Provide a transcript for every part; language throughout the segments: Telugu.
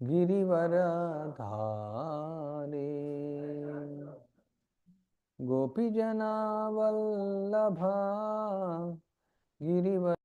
गिरिवर धारे गोपीजना वल्लभा गिरिवर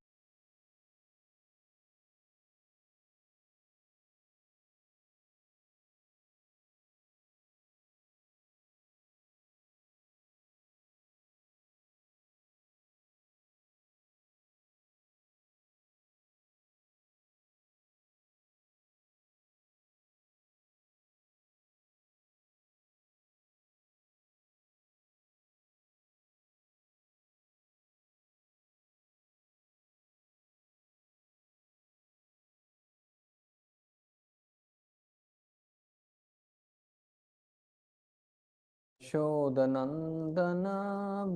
यशोदनन्दन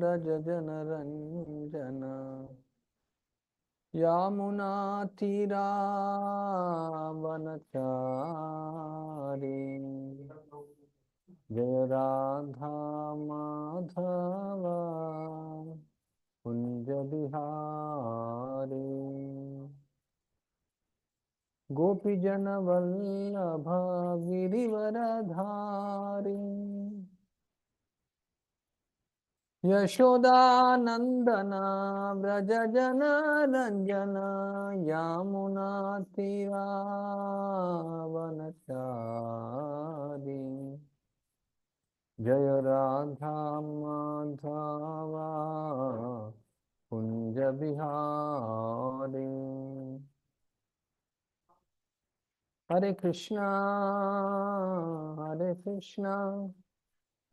व्रजनरञ्जना यामुनातिरावनचारी जय राधा माधव कुञ्जबिहारी गोपीजनवल्लभगिरिवरधारी यशोदानन्दन व्रजजनरञ्जन यामुनातिरावनचारी। जय राधा माधवा कुञ्ज बिहारी। हरे कृष्णा हरे कृष्णा।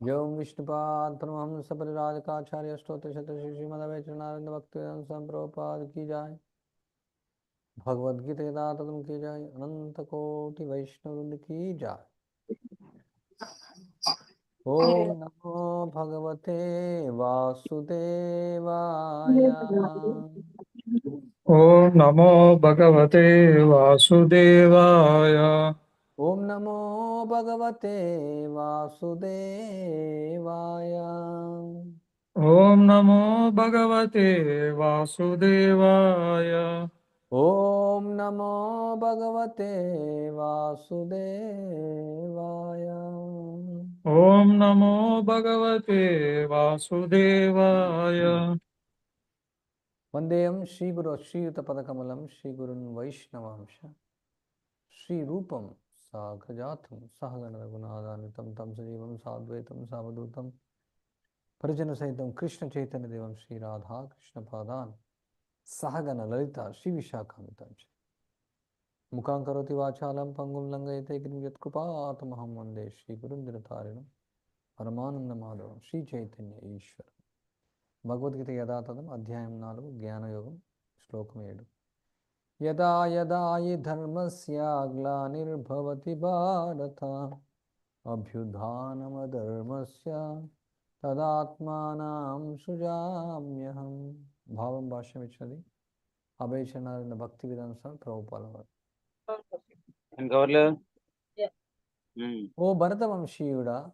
योम का आचार्य स्त्रोत्र क्षेत्र श्री श्रीमदवे चरणारिंद भक्ति संप्रभुपाद की जाए यदा यदातम की जाए अनंत कोटि वैष्णव की जाए ओम नमो भगवते वासुदेवाय। ओम नमो भगवते वासुदेवाय। ओम नमो भगवते वासुदेवाय। ॐ नमो भगवते वासुदेवाय। ओम नमो भगवते वासुदेवाय। ॐ नमो भगवते वासुदेवाय। वंदेयं श्रीगुरो श्रीयुतपदकमलं श्रीगुरुन् वैष्णवांश। श्रीरूपं సాగజాతం సహగణ రఘునాథానితం తం సజీవం సాద్వైతం సావధూతం పరిజన సహితం కృష్ణ చైతన్య దేవం శ్రీ రాధా కృష్ణ పాదాన్. సహగణ లలిత శ్రీ విశాఖామితం ముఖాం కరోతి వాచాలం పంగుం లంగైతే యత్కృపాతమహం వందే శ్రీ గురుందిరతారిణం పరమానంద మాధవం శ్రీ చైతన్య ఈశ్వరం. భగవద్గీత యథాతథం అధ్యాయం నాలుగు జ్ఞానయోగం శ్లోకం ఏడు. యదా యదా హి ధర్మస్య గ్లానిర్భవతి భారత అభ్యుధానమధర్మస్య తదాత్మానం సృజామ్యహం భావం భాష్యం ఇచ్చినది అభయచనారాయణ భక్తి విధాన స్వామి ప్రభుపాల వారు ఏం కవర్లు ఉమ్, ఓ భరతవంశీయుడా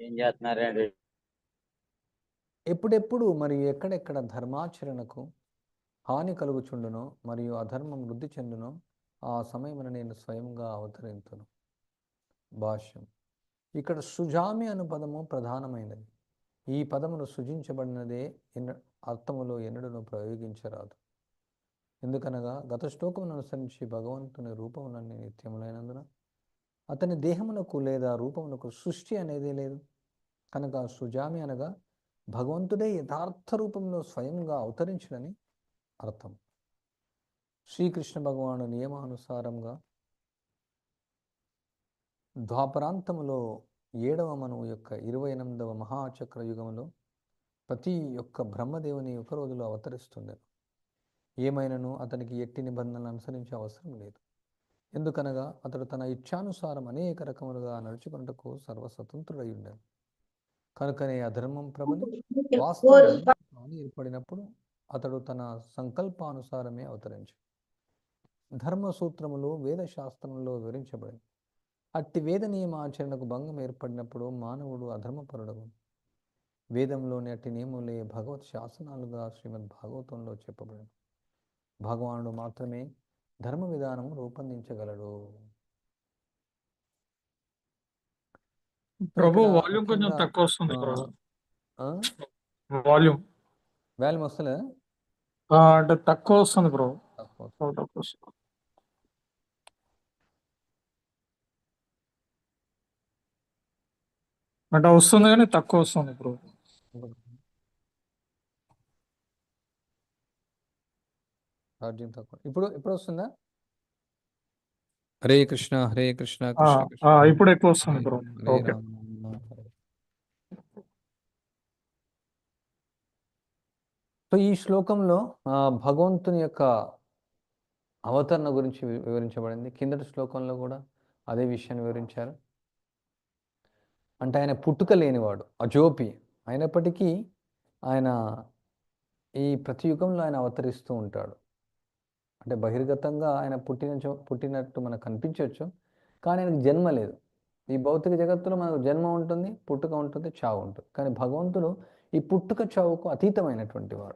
ఏం చేస్తున్నారండి ఎప్పుడెప్పుడు మరియు ఎక్కడెక్కడ ధర్మాచరణకు హాని కలుగుచుండునో మరియు అధర్మం వృద్ధి చెందునో ఆ సమయమున నేను స్వయంగా అవతరింతును. భాష్యం. ఇక్కడ సుజామి అను పదము ప్రధానమైనది. ఈ పదమును సృజించబడినదే ఎన్న అర్థములో ఎన్నడను ప్రయోగించరాదు. ఎందుకనగా గత శ్లోకమును అనుసరించి భగవంతుని రూపములన్నీ నిత్యములైనందున అతని దేహమునకు లేదా రూపమునకు సృష్టి అనేది లేదు. కనుక సుజామి అనగా భగవంతుడే యథార్థ రూపంలో స్వయంగా అవతరించడని అర్థం. శ్రీకృష్ణ భగవాను నియమానుసారంగా ద్వాపరాంతములో ఏడవ మనువు యొక్క ఇరవై ఎనిమిదవ మహాచక్ర యుగములో ప్రతి ఒక్క బ్రహ్మదేవుని ఒక రోజులో అవతరిస్తుంది ఏమైనను అతనికి ఎట్టి నిబంధనలు అనుసరించే అవసరం లేదు. ఎందుకనగా అతడు తన ఇచ్ఛానుసారం అనేక రకములుగా నడుచుకున్నటకు సర్వస్వతంత్రుడై ఉండేది కనుకనే అధర్మం ప్రభుని వాస్తవంగా హాని ఏర్పడినప్పుడు అతడు తన సంకల్పానుసారమే అవతరించు. ధర్మ సూత్రములు వేద శాస్త్రములో వివరించబడింది. అట్టి వేద నియమాచరణకు భంగం ఏర్పడినప్పుడు మానవుడు అధర్మపరుడగు. వేదంలోని అట్టి నియములే భగవత్ శాసనాలుగా శ్రీమద్ భాగవతంలో చెప్పబడింది భగవానుడు మాత్రమే ధర్మ విధానము రూపొందించగలడు. ప్రభు వాల్యూమ్ కొంచెం తక్కువ వస్తుంది? వాల్యూమ్. వాల్యూమ్ వస్తలే ఆ, అంటే తక్కువ వస్తుంది ప్రభు. తక్కువ వస్తుంది అంటే వస్తుంది కానీ తక్కువ వస్తుంది ప్రభు తక్కువ. ఇప్పుడు ఇప్పుడు వస్తుందా హరే కృష్ణ హరే కృష్ణ ఇప్పుడు ఎక్కువ వస్తుంది హరే ప్రభు హరే ఓకే. రామ రామ. హరే. సో ఈ శ్లోకంలో ఆ, భగవంతుని యొక్క అవతరణ గురించి వి- వివరించబడింది. కిందటి శ్లోకంలో కూడా అదే విషయాన్ని వివరించారు. అంటే ఆయన పుట్టుక లేనివాడు అజోపి. అయినప్పటికీ ఆయన ఈ ప్రతి యుగంలో ఆయన అవతరిస్తూ ఉంటాడు. అంటే బహిర్గతంగా ఆయన పుట్టిన చో- పుట్టినట్టు మనకు కనిపించవచ్చు. కానీ ఆయనకు జన్మ లేదు. ఈ భౌతిక జగత్తులో మనకు జన్మ ఉంటుంది పుట్టుక ఉంటుంది చావు ఉంటుంది. కానీ భగవంతుడు ఈ పుట్టుక చావుకు అతీతమైనటువంటి వారు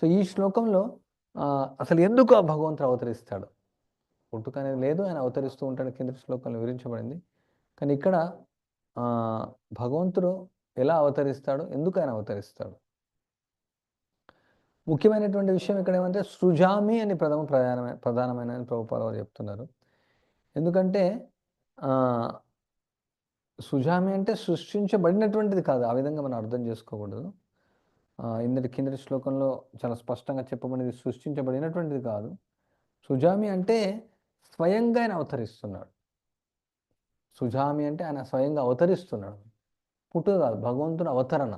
సో ఈ శ్లోకంలో అసలు ఎందుకు ఆ భగవంతుడు అవతరిస్తాడు? పుట్టుక అనేది లేదు ఆయన అవతరిస్తూ ఉంటాడు కింద శ్లోకంలో వివరించబడింది. కానీ ఇక్కడ భగవంతుడు ఎలా అవతరిస్తాడు? ఎందుకు ఆయన అవతరిస్తాడు? ముఖ్యమైనటువంటి విషయం ఇక్కడ ఏమంటే సృజామి అని ప్రథమ ప్రధానమైన ప్రధానమైన అని ప్రభుపాల వారు చెప్తున్నారు. ఎందుకంటే సుజామి అంటే సృష్టించబడినటువంటిది కాదు. ఆ విధంగా మనం అర్థం చేసుకోకూడదు. ఇందటి కిందటి శ్లోకంలో చాలా స్పష్టంగా చెప్పబడినది సృష్టించబడినటువంటిది కాదు. సుజామి అంటే స్వయంగా ఆయన అవతరిస్తున్నాడు. సుజామి అంటే ఆయన స్వయంగా అవతరిస్తున్నాడు. పుట్టు కాదు భగవంతుని అవతరణ.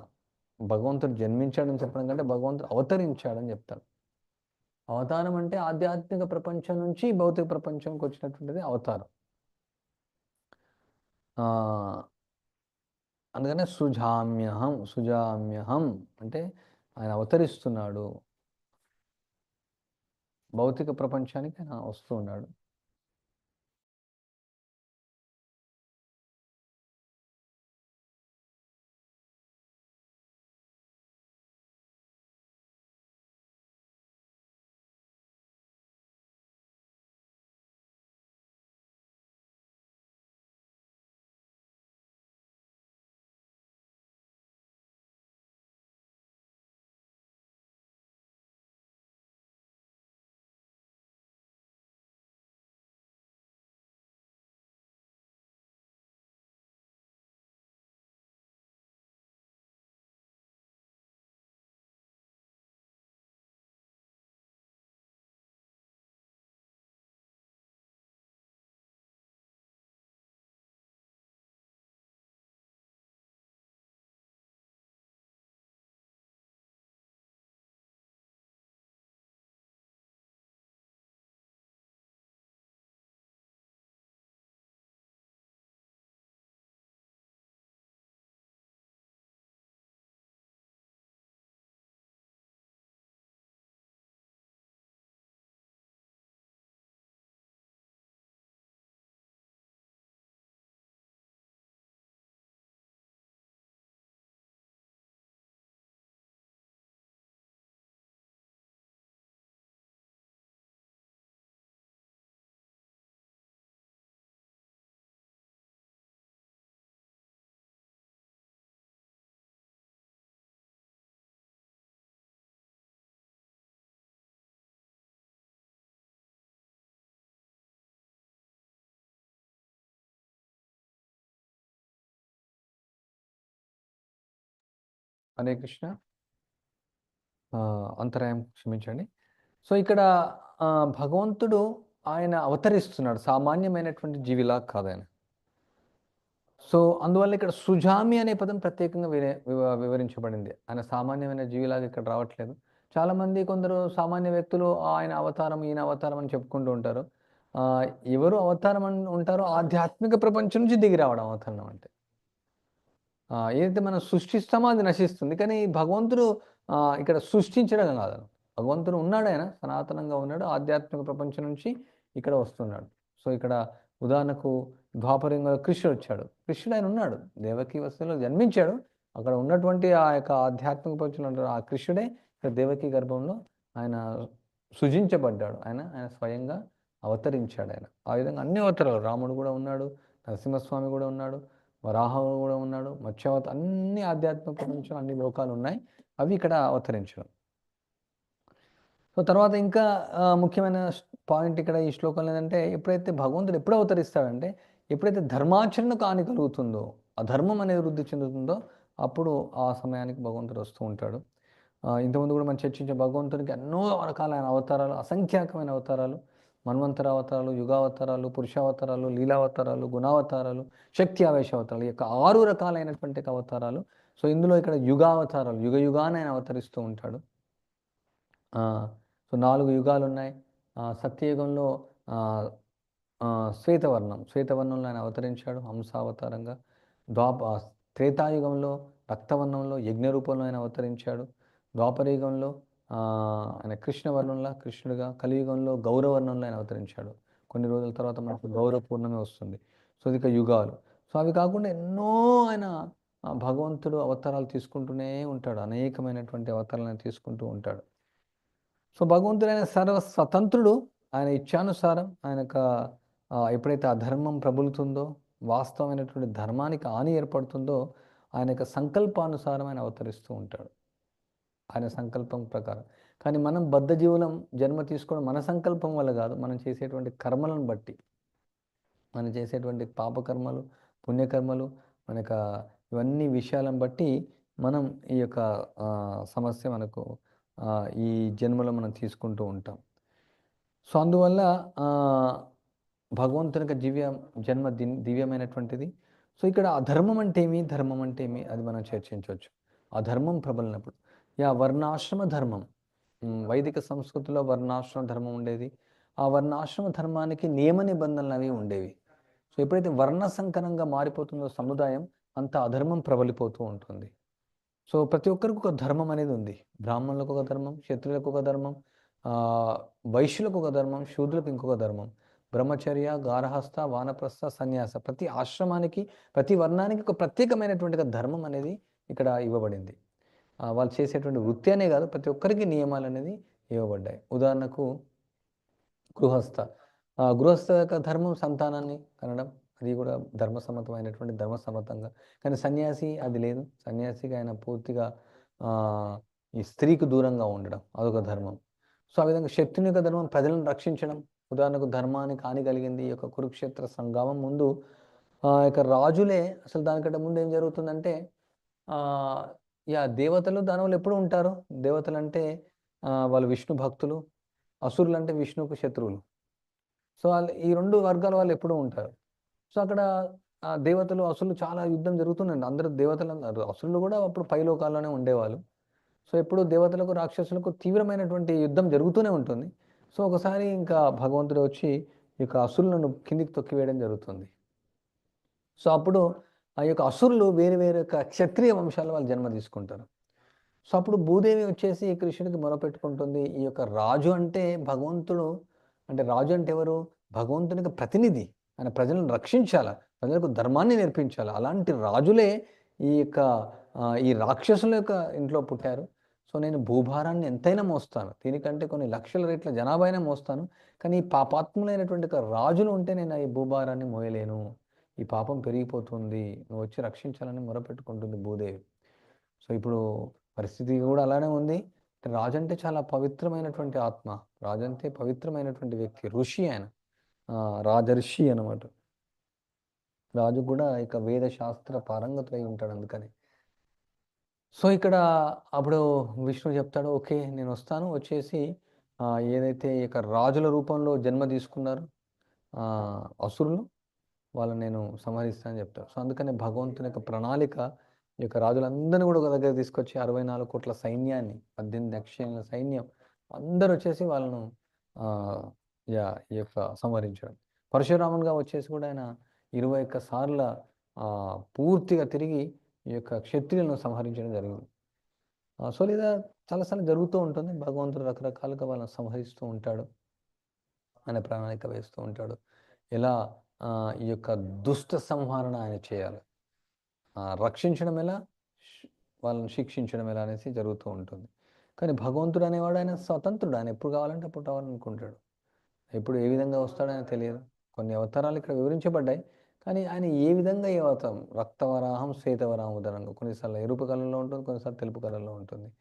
భగవంతుడు జన్మించాడని చెప్పడం కంటే భగవంతుడు అవతరించాడని చెప్తాడు. అవతారం అంటే ఆధ్యాత్మిక ప్రపంచం నుంచి భౌతిక ప్రపంచంకి వచ్చినటువంటిది అవతారం. అందుకనే సుజామ్యహం సుజామ్యహం అంటే ఆయన అవతరిస్తున్నాడు. భౌతిక ప్రపంచానికి ఆయన వస్తూ ఉన్నాడు. హరే కృష్ణ. ఆ, అంతరాయం క్షమించండి. సో ఇక్కడ ఆ, భగవంతుడు ఆయన అవతరిస్తున్నాడు. సామాన్యమైనటువంటి జీవిలా కాదు ఆయన. సో అందువల్ల ఇక్కడ సుజామి అనే పదం ప్రత్యేకంగా వివరించబడింది. ఆయన సామాన్యమైన జీవిలాగా ఇక్కడ రావట్లేదు. చాలామంది కొందరు సామాన్య వ్యక్తులు ఆయన అవతారం ఈయన అవతారం అని చెప్పుకుంటూ ఉంటారు. ఎవరు అవతారం అని ఉంటారో ఆధ్యాత్మిక ప్రపంచం నుంచి దిగి రావడం అవతారం అంటే. ఏదైతే మనం సృష్టిస్తామో అది నశిస్తుంది. కానీ భగవంతుడు ఇక్కడ సృష్టించడం కాదు. భగవంతుడు ఉన్నాడు ఆయన సనాతనంగా ఉన్నాడు ఆధ్యాత్మిక ప్రపంచం నుంచి ఇక్కడ వస్తున్నాడు. సో ఇక్కడ ఉదాహరణకు ద్వాపరంగా కృష్ణుడు వచ్చాడు. కృష్ణుడు ఆయన ఉన్నాడు. దేవకీ వస్తువులో జన్మించాడు. అక్కడ ఉన్నటువంటి ఆ యొక్క ఆధ్యాత్మిక ప్రపంచంలో ఆ కృష్ణుడే ఇక్కడ దేవకీ గర్భంలో ఆయన సృజించబడ్డాడు. ఆయన ఆయన స్వయంగా అవతరించాడు ఆయన. ఆ విధంగా అన్ని అవతరాలు రాముడు కూడా ఉన్నాడు నరసింహస్వామి కూడా ఉన్నాడు. వరాహం కూడా ఉన్నాడు మత్స్యావత అన్ని ఆధ్యాత్మిక ప్రపంచం అన్ని లోకాలు ఉన్నాయి అవి ఇక్కడ అవతరించడం. సో తర్వాత ఇంకా ముఖ్యమైన పాయింట్ ఇక్కడ ఈ శ్లోకంలో ఏంటంటే ఎప్పుడైతే భగవంతుడు ఎప్పుడు అవతరిస్తాడంటే ఎప్పుడైతే ధర్మాచరణకు కాని కలుగుతుందో అధర్మం అనేది వృద్ధి చెందుతుందో అప్పుడు ఆ సమయానికి భగవంతుడు వస్తూ ఉంటాడు. ఇంతకుముందు కూడా మనం చర్చించే భగవంతునికి ఎన్నో రకాలైన అవతారాలు అసంఖ్యాకమైన అవతారాలు మన్వంతర అవతారాలు యుగావతారాలు పురుషావతారాలు లీలావతారాలు గుణావతారాలు శక్తి ఆవేశ అవతారాలు ఈ యొక్క ఆరు రకాలైనటువంటి అవతారాలు. సో ఇందులో ఇక్కడ యుగావతారాలు యుగ యుగాన ఆయన అవతరిస్తూ ఉంటాడు. సో నాలుగు యుగాలు ఉన్నాయి సత్యయుగంలో శ్వేతవర్ణం. శ్వేతవర్ణంలో ఆయన అవతరించాడు హంసావతారంగా. ద్వాప త్రేతాయుగంలో రక్తవర్ణంలో యజ్ఞ రూపంలో ఆయన అవతరించాడు. ద్వాపరయుగంలో ఆయన కృష్ణవర్ణంలో కృష్ణుడిగా కలియుగంలో గౌరవర్ణంలో ఆయన అవతరించాడు. కొన్ని రోజుల తర్వాత మనకు గౌరవ పూర్ణమే వస్తుంది. సో ఇది ఇక యుగాలు. సో అవి కాకుండా ఎన్నో ఆయన భగవంతుడు అవతారాలు తీసుకుంటూనే ఉంటాడు. అనేకమైనటువంటి అవతారాలను తీసుకుంటూ ఉంటాడు. సో భగవంతుడు ఆయన సర్వ స్వతంత్రుడు ఆయన ఇచ్చానుసారం ఆయన యొక్క ఆ, ఎప్పుడైతే అధర్మం ప్రబులుతుందో వాస్తవమైనటువంటి ధర్మానికి హాని ఏర్పడుతుందో ఆయన యొక్క సంకల్పానుసారం ఆయన అవతరిస్తూ ఉంటాడు. ఆయన సంకల్పం ప్రకారం. కానీ మనం బద్ధజీవులం జన్మ తీసుకోవడం మన సంకల్పం వల్ల కాదు. మనం చేసేటువంటి కర్మలను బట్టి. మనం చేసేటువంటి పాపకర్మలు పుణ్యకర్మలు మన యొక్క ఇవన్నీ విషయాలను బట్టి మనం ఈ యొక్క సమస్య మనకు ఈ జన్మలో మనం తీసుకుంటూ ఉంటాం. సో అందువల్ల భగవంతుని యొక్క దివ్య జన్మ ది- దివ్యమైనటువంటిది. సో ఇక్కడ అధర్మం అంటే ఏమి? ధర్మం అంటే ఏమి? అది మనం చర్చించవచ్చు. అధర్మం ప్రబలినప్పుడు. యా వర్ణాశ్రమ ధర్మం. వైదిక సంస్కృతిలో వర్ణాశ్రమ ధర్మం ఉండేది. ఆ వర్ణాశ్రమ ధర్మానికి నియమ నిబంధనలు అవి ఉండేవి. సో ఎప్పుడైతే వర్ణ సంకరంగా మారిపోతుందో సముదాయం అంత అధర్మం ప్రబలిపోతూ ఉంటుంది. సో ప్రతి ఒక్కరికి ఒక ధర్మం అనేది ఉంది. బ్రాహ్మణులకు ఒక ధర్మం క్షత్రులకు ఒక ధర్మం వైశ్యులకు ఒక ధర్మం శూద్రులకు ఇంకొక ధర్మం. బ్రహ్మచర్య గారహస్త వానప్రస్థ సన్యాస ప్రతి ఆశ్రమానికి ప్రతి వర్ణానికి ఒక ప్రత్యేకమైనటువంటి ధర్మం అనేది ఇక్కడ ఇవ్వబడింది. వాళ్ళు చేసేటువంటి వృత్తి అనే కాదు ప్రతి ఒక్కరికి నియమాలు అనేది ఇవ్వబడ్డాయి. ఉదాహరణకు గృహస్థ. ఆ, గృహస్థ యొక్క ధర్మం సంతానాన్ని కనడం అది కూడా ధర్మసమ్మతమైనటువంటి ధర్మసమ్మతంగా. కానీ సన్యాసి అది లేదు. సన్యాసికి ఆయన పూర్తిగా ఈ స్త్రీకి దూరంగా ఉండడం అదొక ధర్మం. సో ఆ విధంగా శక్తుని యొక్క ధర్మం ప్రజలను రక్షించడం ఉదాహరణకు ధర్మానికి హాని కలిగింది ఈ యొక్క కురుక్షేత్ర సంగమం ముందు ఆ యొక్క రాజులే అసలు దానికంటే ముందు ఏం జరుగుతుందంటే యా దేవతలు దానవులు ఎప్పుడు ఉంటారు? దేవతలు అంటే వాళ్ళు విష్ణు భక్తులు అసురులు అంటే విష్ణుకు శత్రువులు. సో వాళ్ళు ఈ రెండు వర్గాల వాళ్ళు ఎప్పుడూ ఉంటారు. సో అక్కడ ఆ దేవతలు అసురులు చాలా యుద్ధం జరుగుతుందండి. అందరూ దేవతలు అన్నారు. అసురులు కూడా అప్పుడు పైలోకాల్లోనే ఉండేవాళ్ళు. సో ఎప్పుడు దేవతలకు రాక్షసులకు తీవ్రమైనటువంటి యుద్ధం జరుగుతూనే ఉంటుంది. సో ఒకసారి ఇంకా భగవంతుడు వచ్చి ఈ యొక్క అసురులను కిందికి తొక్కివేయడం జరుగుతుంది. సో అప్పుడు ఆ యొక్క అసురులు వేరు వేరు యొక్క క్షత్రియ వంశాల వాళ్ళు జన్మ తీసుకుంటారు. సో అప్పుడు భూదేవి వచ్చేసి కృష్ణుడికి మొరపెట్టుకుంటుంది. ఈ యొక్క రాజు అంటే భగవంతుడు. అంటే రాజు అంటే ఎవరు? భగవంతునికి ప్రతినిధి. ఆయన ప్రజలను రక్షించాల. ప్రజలకు ధర్మాన్ని నేర్పించాలి. అలాంటి రాజులే ఈ యొక్క ఈ రాక్షసుల యొక్క ఇంట్లో పుట్టారు. సో నేను భూభారాన్ని ఎంతైనా మోస్తాను. దీనికంటే కొన్ని లక్షల రేట్ల జనాభా అయినా మోస్తాను. కానీ ఈ పాపాత్ములైనటువంటి రాజులు ఉంటే నేను ఈ భూభారాన్ని మోయలేను. ఈ పాపం పెరిగిపోతుంది నువ్వు వచ్చి రక్షించాలని మొరపెట్టుకుంటుంది భూదేవి. సో ఇప్పుడు పరిస్థితి కూడా అలానే ఉంది. రాజు అంటే చాలా పవిత్రమైనటువంటి ఆత్మ రాజు అంటే పవిత్రమైనటువంటి వ్యక్తి ఋషి ఆయన. రాజర్షి అనమాట రాజు కూడా ఇక వేద శాస్త్ర పారంగతులై ఉంటాడు అందుకని. సో ఇక్కడ అప్పుడు విష్ణు చెప్తాడు ఓకే నేను వస్తాను. వచ్చేసి ఏదైతే ఈ యొక్క రాజుల రూపంలో జన్మ తీసుకున్నారు అసురులు వాళ్ళని నేను సంహరిస్తానని చెప్తారు. సో అందుకనే భగవంతుని యొక్క ప్రణాళిక ఈ యొక్క రాజులందరినీ కూడా ఒక దగ్గర తీసుకొచ్చి అరవై నాలుగు కోట్ల సైన్యాన్ని పద్దెనిమిది అక్షయాల సైన్యం అందరూ వచ్చేసి వాళ్ళను ఈ యొక్క సంహరించడం. పరశురామునిగా వచ్చేసి కూడా ఆయన ఇరవై ఒక్క సార్ల ఆ, పూర్తిగా తిరిగి ఈ యొక్క క్షత్రియులను సంహరించడం జరిగింది. సో లేదా చాలాసార్లు జరుగుతూ ఉంటుంది. భగవంతుడు రకరకాలుగా వాళ్ళని సంహరిస్తూ ఉంటాడు. ఆయన ప్రణాళిక వేస్తూ ఉంటాడు. ఎలా ఈ యొక్క దుష్ట సంహరణ ఆయన చేయాలి. రక్షించడం ఎలా? వాళ్ళని శిక్షించడం ఎలా అనేసి జరుగుతూ ఉంటుంది. కానీ భగవంతుడు అనేవాడు ఆయన స్వతంత్రుడు. ఆయన ఎప్పుడు కావాలంటే అప్పుడు రావాలనుకుంటాడు ఎప్పుడు ఏ విధంగా వస్తాడో ఆయన తెలియదు. కొన్ని అవతారాలు ఇక్కడ వివరించబడ్డాయి. కానీ ఆయన ఏ విధంగా ఏ అవతారం రక్తవరాహం శ్వేతవరాహం ఉదాహరణగా కొన్నిసార్లు ఎరుపు కలర్లో ఉంటుంది కొన్నిసార్లు తెలుపు కలర్లో ఉంటుంది.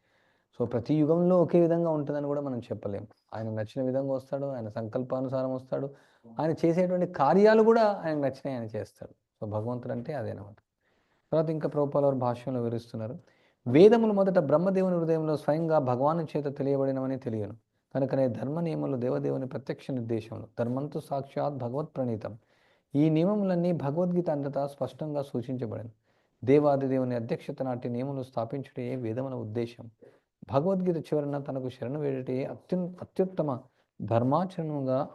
సో ప్రతి యుగంలో ఒకే విధంగా ఉంటుందని కూడా మనం చెప్పలేం. ఆయన నచ్చిన విధంగా వస్తాడు ఆయన సంకల్పానుసారం వస్తాడు. ఆయన చేసేటువంటి కార్యాలు కూడా ఆయన నచ్చినవి ఆయన చేస్తాడు. సో భగవంతుడు అంటే అదేనమాట తర్వాత ఇంకా ప్రభుపాల వారు భాష్యంలో వివరిస్తున్నారు. వేదములు మొదట బ్రహ్మదేవుని హృదయంలో స్వయంగా భగవాను చేత తెలియబడినవని తెలియను. కనుకనే ధర్మ నియమంలో దేవదేవుని ప్రత్యక్ష నిర్దేశంలో ధర్మంతో సాక్షాత్ భగవత్ ప్రణీతం. ఈ నియమములన్నీ భగవద్గీత అంతటా స్పష్టంగా సూచించబడింది దేవాది దేవుని అధ్యక్షత నాటి నియములు స్థాపించుటే వేదముల ఉద్దేశం. భగవద్గీత చివరన తనకు శరణు వేడటే అత్యున్ అత్యుత్తమ ధర్మాచరణంగా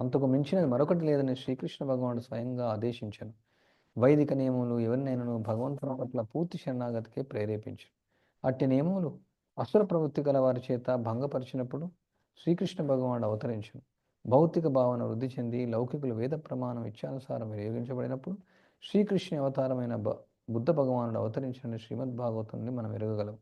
అంతకు మించినది మరొకటి లేదని శ్రీకృష్ణ భగవానుడు స్వయంగా ఆదేశించాను. వైదిక నియమములు ఎవరినైనాను భగవంతుని పట్ల పూర్తి శరణాగతికే ప్రేరేపించు. అట్టి నియమములు అసుర ప్రవృత్తి గల వారి చేత భంగపరిచినప్పుడు శ్రీకృష్ణ భగవానుడు అవతరించను. భౌతిక భావన వృద్ధి చెంది లౌకికులు వేద ప్రమాణం ఇచ్చానుసారం వినియోగించబడినప్పుడు శ్రీకృష్ణ అవతారమైన బ బుద్ధ భగవానుడు అవతరించిన శ్రీమద్ భాగవతాన్ని మనం ఎరగగలం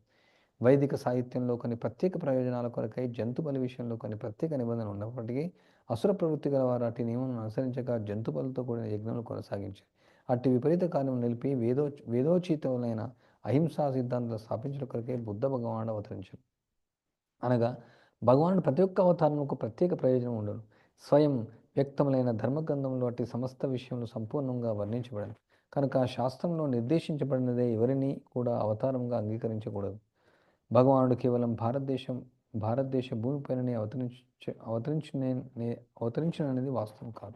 వైదిక సాహిత్యంలో కొన్ని ప్రత్యేక ప్రయోజనాల కొరకై జంతు బలి విషయంలో కొన్ని ప్రత్యేక నిబంధనలు ఉన్నప్పటికీ అసుర ప్రవృత్తి గల వారు అటు నియమం అనుసరించక జంతు బలుతో కూడిన యజ్ఞములు కొనసాగించారు. అట్టి విపరీత కార్యం నిలిపి వేదో వేదోచితములైన అహింసా సిద్ధాంతాలు స్థాపించడం కొరకే బుద్ధ భగవానుడు అవతరించారు. అనగా భగవానుడు ప్రతి ఒక్క అవతారంకు ప్రత్యేక ప్రయోజనం ఉండదు. స్వయం వ్యక్తములైన ధర్మగ్రంథంలో అట్టి సమస్త విషయంలో సంపూర్ణంగా వర్ణించబడింది కనుక ఆ శాస్త్రంలో నిర్దేశించబడినదే ఎవరిని కూడా అవతారంగా అంగీకరించకూడదు. భగవానుడు కేవలం భారతదేశం భారతదేశ భూమిపైననే అవతరించ అవతరించిన అవతరించిననేది వాస్తవం కాదు.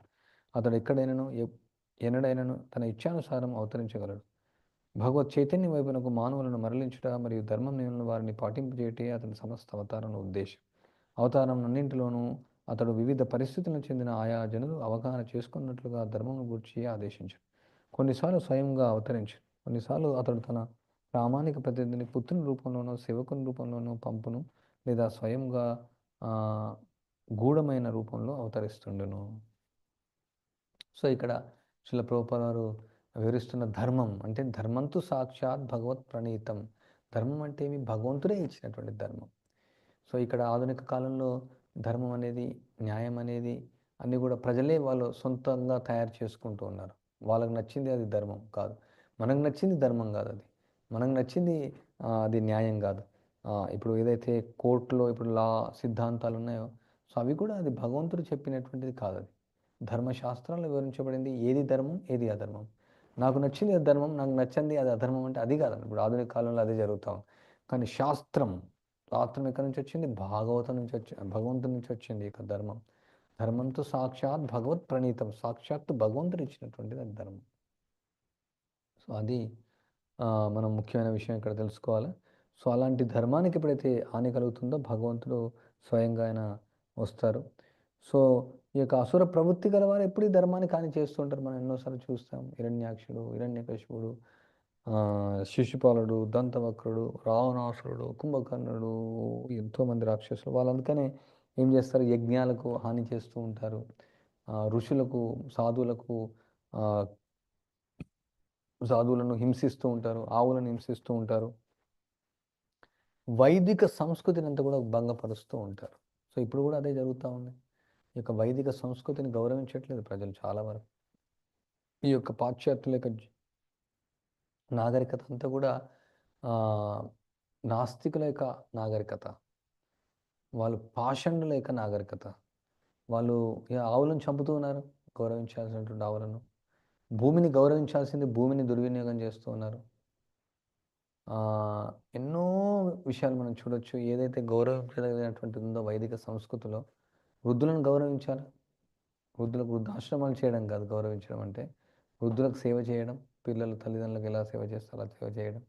అతడు ఎక్కడైనాను ఎ- ఎన్నడైనాను తన ఇచ్ఛానుసారం అవతరించగలడు. భగవత్ చైతన్య వైపునకు మానవులను మరలించుట మరియు ధర్మం నియమలను వారిని పాటింపజేయటే అతని సమస్త అవతారంలో ఉద్దేశం. అవతారం అన్నింటిలోనూ అతడు వివిధ పరిస్థితులను చెందిన ఆయా జనులు అవగాహన చేసుకున్నట్లుగా ధర్మం గురించి ఆదేశించాడు. కొన్నిసార్లు స్వయంగా అవతరించాడు. కొన్నిసార్లు అతడు తన ప్రామాణిక ప్రతినిధిని పుత్రుని రూపంలోనో సేవకుని రూపంలోనో పంపును లేదా స్వయంగా గూఢమైన రూపంలో అవతరిస్తుండును. సో ఇక్కడ శిల వారు వివరిస్తున్న ధర్మం అంటే ధర్మంతు సాక్షాత్ భగవత్ ప్రణీతం. ధర్మం అంటే ఏమి? భగవంతుడే ఇచ్చినటువంటి ధర్మం. సో ఇక్కడ ఆధునిక కాలంలో ధర్మం అనేది న్యాయం అనేది అన్నీ కూడా ప్రజలే వాళ్ళు సొంతంగా తయారు చేసుకుంటూ ఉన్నారు. వాళ్ళకు నచ్చింది అది ధర్మం కాదు. మనకు నచ్చింది ధర్మం కాదు అది. మనకు నచ్చింది అది న్యాయం కాదు. ఇప్పుడు ఏదైతే కోర్టులో ఇప్పుడు లా సిద్ధాంతాలు ఉన్నాయో సో అవి కూడా అది భగవంతుడు చెప్పినటువంటిది కాదు అది. ధర్మశాస్త్రాలు వివరించబడింది ఏది ధర్మం ఏది అధర్మం. నాకు నచ్చింది అది ధర్మం నాకు నచ్చింది అది అధర్మం అంటే అది కాదు. ఇప్పుడు ఆధునిక కాలంలో అదే జరుగుతాం కానీ శాస్త్రం శాస్త్రం ఎక్కడి నుంచి వచ్చింది? భాగవతం నుంచి వచ్చి భగవంతుడి నుంచి వచ్చింది ఇక ధర్మం. ధర్మంతో సాక్షాత్ భగవత్ ప్రణీతం సాక్షాత్ భగవంతుడు ఇచ్చినటువంటిది అది ధర్మం. సో అది మనం ముఖ్యమైన విషయం ఇక్కడ తెలుసుకోవాలి. సో అలాంటి ధర్మానికి ఎప్పుడైతే హాని కలుగుతుందో భగవంతుడు స్వయంగా ఆయన వస్తారు. సో ఈ యొక్క అసుర ప్రవృత్తి గల వారు ఎప్పుడు ఈ ధర్మానికి హాని చేస్తుంటారు మనం ఎన్నోసార్లు చూస్తాం. హిరణ్యాక్షుడు హిరణ్యకశివుడు శిశుపాలుడు దంతవక్రుడు రావణాసురుడు కుంభకర్ణుడు ఎంతోమంది రాక్షసులు వాళ్ళందుకనే ఏం చేస్తారు? యజ్ఞాలకు హాని చేస్తూ ఉంటారు. ఋషులకు సాధువులకు సాధువులను హింసిస్తూ ఉంటారు ఆవులను హింసిస్తూ ఉంటారు. వైదిక సంస్కృతిని అంతా కూడా భంగపరుస్తూ ఉంటారు. సో ఇప్పుడు కూడా అదే జరుగుతూ ఉంది. ఈ యొక్క వైదిక సంస్కృతిని గౌరవించట్లేదు ప్రజలు చాలా వరకు. ఈ యొక్క పాశ్చాత్యుల యొక్క నాగరికత అంతా కూడా నాస్తికుల యొక్క నాగరికత వాళ్ళు పాషండుల యొక్క నాగరికత వాళ్ళు ఇక ఆవులను చంపుతూ ఉన్నారు గౌరవించాల్సినటువంటి ఆవులను. భూమిని గౌరవించాల్సింది భూమిని దుర్వినియోగం చేస్తూ ఉన్నారు. ఎన్నో విషయాలు మనం చూడొచ్చు. ఏదైతే గౌరవించదగినటువంటి ఉందో వైదిక సంస్కృతిలో వృద్ధులను గౌరవించాలి. వృద్ధులకు వృద్ధాశ్రమాలు చేయడం కాదు గౌరవించడం అంటే వృద్ధులకు సేవ చేయడం పిల్లలు తల్లిదండ్రులకు ఎలా సేవ చేస్తారో అలా సేవ చేయడం.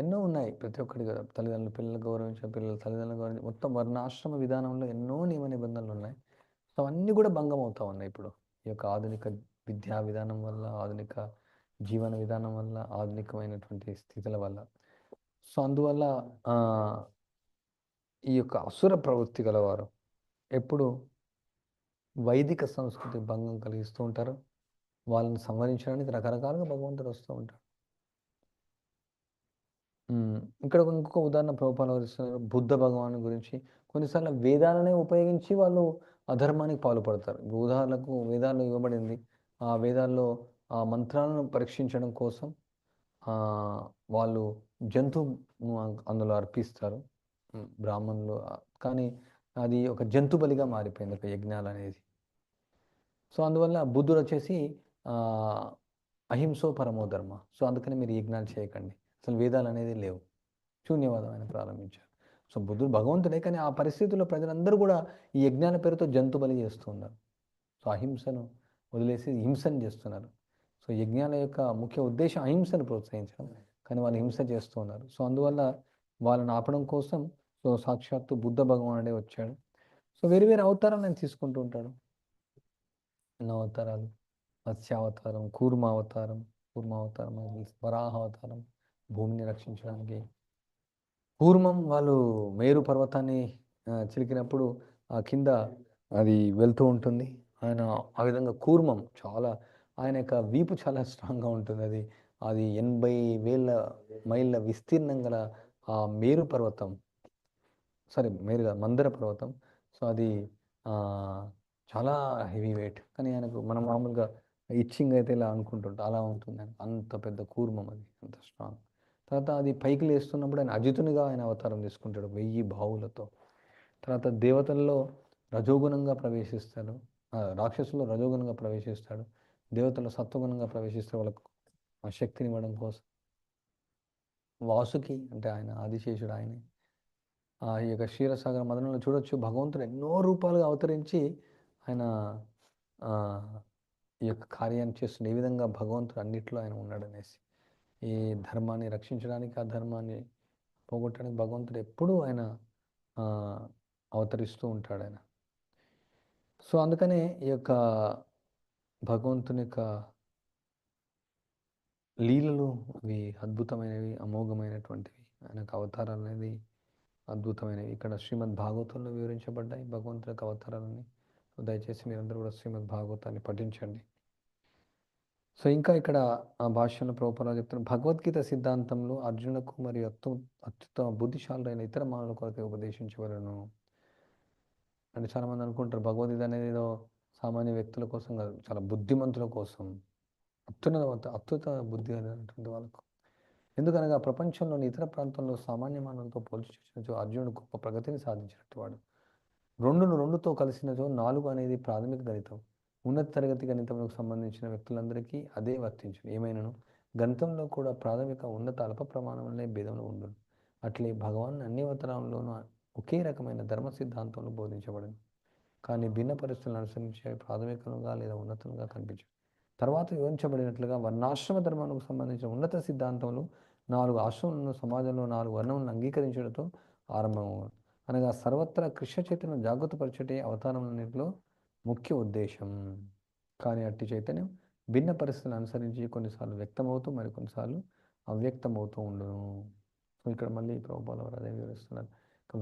ఎన్నో ఉన్నాయి ప్రతి ఒక్కటి కదా తల్లిదండ్రులు పిల్లలు గౌరవించడం పిల్లలు తల్లిదండ్రులు గౌరవించడం. మొత్తం వర్ణాశ్రమ విధానంలో ఎన్నో నియమ నిబంధనలు ఉన్నాయి. సో అవన్నీ కూడా భంగం అవుతా ఉన్నాయి ఇప్పుడు. ఈ యొక్క ఆధునిక విద్యా విధానం వల్ల ఆధునిక జీవన విధానం వల్ల ఆధునికమైనటువంటి స్థితుల వల్ల. సో అందువల్ల ఈ యొక్క అసుర ప్రవృత్తి గలవారు ఎప్పుడు వైదిక సంస్కృతి భంగం కలిగిస్తూ ఉంటారు. వాళ్ళని సంవరించడానికి రకరకాలుగా భగవంతుడు వస్తూ ఉంటాడు. ఇక్కడ ఇంకొక ఉదాహరణ ప్రభుపాలు వివరిస్తున్నారు బుద్ధ భగవాను గురించి. కొన్నిసార్లు వేదాలనే ఉపయోగించి వాళ్ళు అధర్మానికి పాల్పడతారు. ఇప్పుడు ఉదాహరణకు వేదాల్లో ఇవ్వబడింది. ఆ వేదాల్లో ఆ మంత్రాలను పరీక్షించడం కోసం వాళ్ళు జంతువును అం- అందులో అర్పిస్తారు. బ్రాహ్మణులు కానీ అది ఒక జంతు బలిగా మారిపోయింది ఒక యజ్ఞాలు అనేది. సో అందువల్ల బుద్ధుడు వచ్చేసి అహింసో పరమో ధర్మ. సో అందుకని మీరు యజ్ఞాలు చేయకండి. అసలు వేదాలు అనేది లేవు. శూన్యవాదం ఆయన ప్రారంభించారు. సో బుద్ధుడు భగవంతుడే కానీ ఆ పరిస్థితుల్లో ప్రజలందరూ కూడా ఈ యజ్ఞాల పేరుతో జంతు బలి చేస్తూ ఉన్నారు. సో అహింసను వదిలేసి హింసను చేస్తున్నారు. సో యజ్ఞాల యొక్క ముఖ్య ఉద్దేశం అహింసను ప్రోత్సహించడం కానీ వాళ్ళు హింస చేస్తూ ఉన్నారు. సో అందువల్ల వాళ్ళని ఆపడం కోసం సో సాక్షాత్తు బుద్ధ భగవానుడే వచ్చాడు. సో వేరు వేరు అవతారాలు ఆయన తీసుకుంటూ ఉంటాడు. ఎన్నో అవతారాలు. మత్స్యావతారం కూర్మావతారం అవతారం కూర్మ అవతారం వరాహ అవతారం భూమిని రక్షించడానికి. కూర్మం వాళ్ళు మేరు పర్వతాన్ని చిలికినప్పుడు ఆ కింద అది వెళ్తూ ఉంటుంది. ఆయన ఆ విధంగా కూర్మం చాలా ఆయన యొక్క వీపు చాలా స్ట్రాంగ్గా ఉంటుంది. అది అది ఎనభై వేల మైళ్ళ విస్తీర్ణం గల ఆ మేరు పర్వతం. సారీ మేరు కాదు మందర పర్వతం. సో అది చాలా హెవీ వెయిట్ కానీ ఆయనకు మనం మామూలుగా ఇచ్చింగ్ అయితే ఇలా అనుకుంటుంటాం. అలా ఉంటుంది. ఆయన అంత పెద్ద కూర్మం అది అంత స్ట్రాంగ్ తర్వాత అది పైకి లేస్తున్నప్పుడు ఆయన అజితునిగా ఆయన అవతారం తీసుకుంటాడు వెయ్యి బావులతో. తర్వాత దేవతల్లో రజోగుణంగా ప్రవేశిస్తాడు రాక్షసుల్లో రజోగుణంగా ప్రవేశిస్తాడు దేవతల్లో సత్వగుణంగా ప్రవేశిస్తాడు వాళ్ళకు ఆ శక్తిని ఇవ్వడం కోసం. వాసుకి అంటే ఆయన ఆదిశేషుడు ఆయనే. ఆ యొక్క క్షీరసాగర మదనంలో చూడొచ్చు భగవంతుడు ఎన్నో రూపాలుగా అవతరించి ఆయన ఈ యొక్క కార్యాన్ని చేస్తున్న ఏ విధంగా భగవంతుడు అన్నిట్లో ఆయన ఉన్నాడు అనేసి ఈ ధర్మాన్ని రక్షించడానికి ఆ ధర్మాన్ని పోగొట్టడానికి భగవంతుడు ఎప్పుడూ ఆయన అవతరిస్తూ ఉంటాడు ఆయన. సో అందుకనే ఈ యొక్క భగవంతుని యొక్క లీలలు అవి అద్భుతమైనవి అమోఘమైనటువంటివి. ఆయనకు అవతారాలు అనేది అద్భుతమైనవి. ఇక్కడ శ్రీమద్ భాగవతంలో వివరించబడ్డాయి భగవంతుని యొక్క అవతారాలని దయచేసి మీరందరూ కూడా శ్రీమద్ భాగవతాన్ని పఠించండి. సో ఇంకా ఇక్కడ ఆ భాష్యంలో ప్రభుపాలు చెప్తున్నారు భగవద్గీత సిద్ధాంతంలో అర్జునకు మరియు అత్యు అత్యుత్తమ బుద్ధిశాలురైన ఇతర మానవుల కొరకు ఉపదేశించవలను అంటే చాలామంది అనుకుంటారు. భగవద్గీత అనేది ఏదో సామాన్య వ్యక్తుల కోసం కాదు చాలా బుద్ధిమంతుల కోసం అత్యున్నత అత్యుత బుద్ధి అనేటువంటి వాళ్ళకు. ఎందుకనగా ప్రపంచంలోని ఇతర ప్రాంతంలో సామాన్య మానవులతో పోల్చి చూసినచో అర్జునుడు గొప్ప ప్రగతిని సాధించినట్టు వాడు రెండును రెండుతో కలిసినచో నాలుగు అనేది ప్రాథమిక గణితం. ఉన్నత తరగతి గణితములకు సంబంధించిన వ్యక్తులందరికీ అదే వర్తించును. ఏమైనను? గణితంలో కూడా ప్రాథమిక ఉన్నత అల్ప ప్రమాణంలో భేదంలో భేదములు ఉండును. అట్లే భగవాన్ అన్ని అవతరంలోనూ ఒకే రకమైన ధర్మ సిద్ధాంతంలో బోధించబడింది కానీ భిన్న పరిస్థితులను అనుసరించే ప్రాథమికంగా లేదా ఉన్నతంగా కనిపించవు. తర్వాత వివరించబడినట్లుగా వర్ణాశ్రమ ధర్మానికి సంబంధించిన ఉన్నత సిద్ధాంతములు నాలుగు ఆశ్రమాలను సమాజంలో నాలుగు వర్ణములను అంగీకరించడంతో ఆరంభమవును. అనగా సర్వత్రా కృష్ణ చైతన్యం జాగ్రత్తపరచటే అవతారంలో ముఖ్య ఉద్దేశం. కానీ అట్టి చైతన్యం భిన్న పరిస్థితులను అనుసరించి కొన్నిసార్లు వ్యక్తమవుతూ మరి కొన్నిసార్లు అవ్యక్తమవుతూ ఉండును. సో ఇక్కడ మళ్ళీ ప్రభుపాల వారు అదే వివరిస్తున్నారు.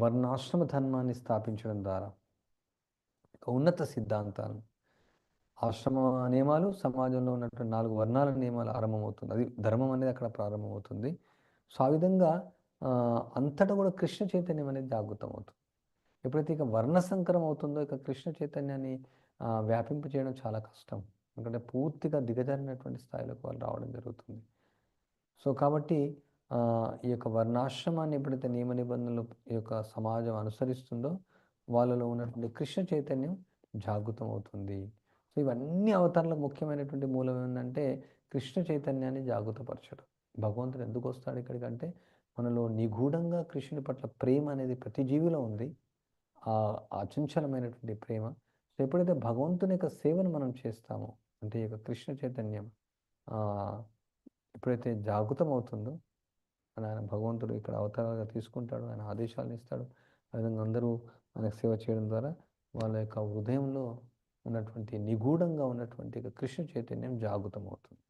వర్ణాశ్రమ ధర్మాన్ని స్థాపించడం ద్వారా ఉన్నత సిద్ధాంతాలు ఆశ్రమ నియమాలు సమాజంలో ఉన్నటువంటి నాలుగు వర్ణాల నియమాలు ఆరంభమవుతుంది. అది ధర్మం అనేది అక్కడ ప్రారంభమవుతుంది. సో ఆ విధంగా అంతటా కూడా కృష్ణ చైతన్యం అనేది జాగృతం అవుతుంది ఎప్పుడైతే ఇక వర్ణ సంకరం అవుతుందో ఇక కృష్ణ చైతన్యాన్ని వ్యాపింప చేయడం చాలా కష్టం. ఎందుకంటే పూర్తిగా దిగజారినటువంటి స్థాయిలోకి వాళ్ళు రావడం జరుగుతుంది. సో కాబట్టి ఈ యొక్క వర్ణాశ్రమాన్ని ఎప్పుడైతే నియమ నిబంధనలు ఈ యొక్క సమాజం అనుసరిస్తుందో వాళ్ళలో ఉన్నటువంటి కృష్ణ చైతన్యం జాగృతం అవుతుంది. సో ఇవన్నీ అవతారాలకు ముఖ్యమైనటువంటి మూలం ఏంటంటే కృష్ణ చైతన్యాన్ని జాగృతపరచడం. భగవంతుడు ఎందుకు వస్తాడు ఇక్కడికంటే మనలో నిగూఢంగా కృష్ణుని పట్ల ప్రేమ అనేది ప్రతి జీవిలో ఉంది. అచంచలమైనటువంటి ప్రేమ. సో ఎప్పుడైతే భగవంతుని యొక్క సేవను మనం చేస్తామో అంటే ఈ యొక్క కృష్ణ చైతన్యం ఎప్పుడైతే జాగృతం అవుతుందో ఆయన భగవంతుడు ఇక్కడ అవతారాలుగా తీసుకుంటాడు ఆయన ఆదేశాలను ఇస్తాడు. ఆ విధంగా అందరూ మనకు సేవ చేయడం ద్వారా వాళ్ళ యొక్క హృదయంలో ఉన్నటువంటి నిగూఢంగా ఉన్నటువంటి కృష్ణ చైతన్యం జాగృతం అవుతుంది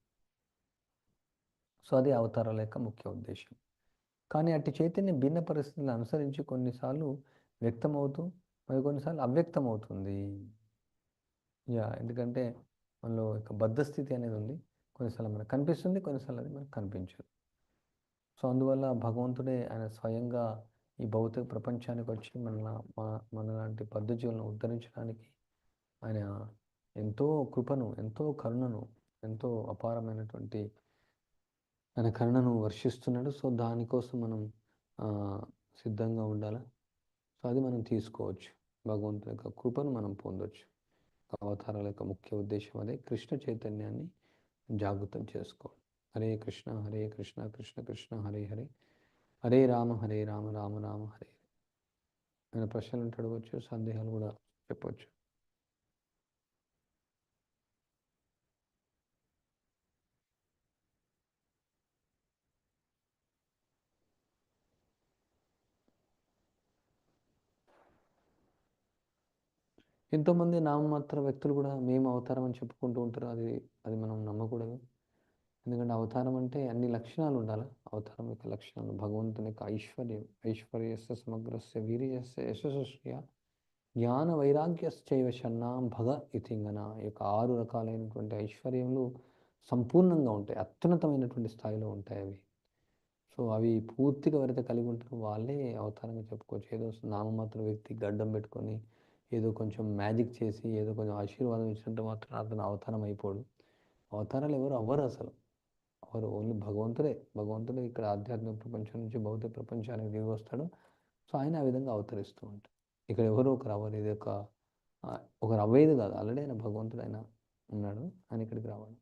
సో అది అవతారాల యొక్క ముఖ్య ఉద్దేశం. కానీ అట్టి చైతన్యం భిన్న పరిస్థితులను అనుసరించి కొన్నిసార్లు వ్యక్తమవుతూ మరి కొన్నిసార్లు అవ్యక్తం అవుతుంది యా ఎందుకంటే మనలో ఒక బద్ధస్థితి అనేది ఉంది. కొన్నిసార్లు మనకు కనిపిస్తుంది కొన్నిసార్లు అది మనకు కనిపించదు. సో అందువల్ల భగవంతుడే ఆయన స్వయంగా ఈ భౌతిక ప్రపంచానికి వచ్చి మన మన లాంటి పద్ధతులను ఉద్ధరించడానికి ఆయన ఎంతో కృపను ఎంతో కరుణను ఎంతో అపారమైనటువంటి ఆయన కరుణను వర్షిస్తున్నాడు. సో దానికోసం మనం సిద్ధంగా ఉండాలి? అది మనం తీసుకోవచ్చు. భగవంతుని యొక్క కృపను మనం పొందొచ్చు. అవతారాల యొక్క ముఖ్య ఉద్దేశం అదే. కృష్ణ చైతన్యాన్ని జాగృతం చేసుకోవడం. హరే కృష్ణ హరే కృష్ణ కృష్ణ కృష్ణ హరే హరే. హరే రామ హరే రామ రామ రామ హరే హరే. ఆయన ప్రశ్నలు అడగవచ్చు సందేహాలు కూడా చెప్పవచ్చు ఎంతోమంది నామమాత్ర వ్యక్తులు కూడా మేము అవతారం అని చెప్పుకుంటూ ఉంటారు. అది అది మనం నమ్మకూడదు. ఎందుకంటే అవతారం అంటే అన్ని లక్షణాలు ఉండాలి. అవతారం యొక్క లక్షణాలు భగవంతుని యొక్క ఐశ్వర్యం ఐశ్వర్యస్య సమగ్రస్య వీర్యస్య యశస్య జ్ఞాన వైరాగ్యశ్చైవ షన్నాం భగ ఇతింగన ఈ యొక్క ఆరు రకాలైనటువంటి ఐశ్వర్యములు సంపూర్ణంగా ఉంటాయి. అత్యున్నతమైనటువంటి స్థాయిలో ఉంటాయి అవి. సో అవి పూర్తిగా ఎవరైతే కలిగి ఉంటారో వాళ్ళే అవతారంగా చెప్పుకోవచ్చు. ఏదో నామమాత్ర వ్యక్తి గడ్డం పెట్టుకొని ఏదో కొంచెం మ్యాజిక్ చేసి ఏదో కొంచెం ఆశీర్వాదం ఇచ్చినట్టు మాత్రం అతను అవతారం అయిపోడు. అవతారాలు ఎవరు అవ్వరు అసలు. ఎవరు ఓన్లీ భగవంతుడే. భగవంతుడే ఇక్కడ ఆధ్యాత్మిక ప్రపంచం నుంచి భౌతిక ప్రపంచానికి దిగి వస్తాడు. సో ఆయన ఆ విధంగా అవతరిస్తూ ఉంటాడు. ఇక్కడ ఎవరో ఒకరు అవ్వరు. ఇది ఒక ఒకరు అవ్వేది కాదు. ఆల్రెడీ ఆయన భగవంతుడు ఆయన ఉన్నాడు. ఆయన ఇక్కడికి రావడం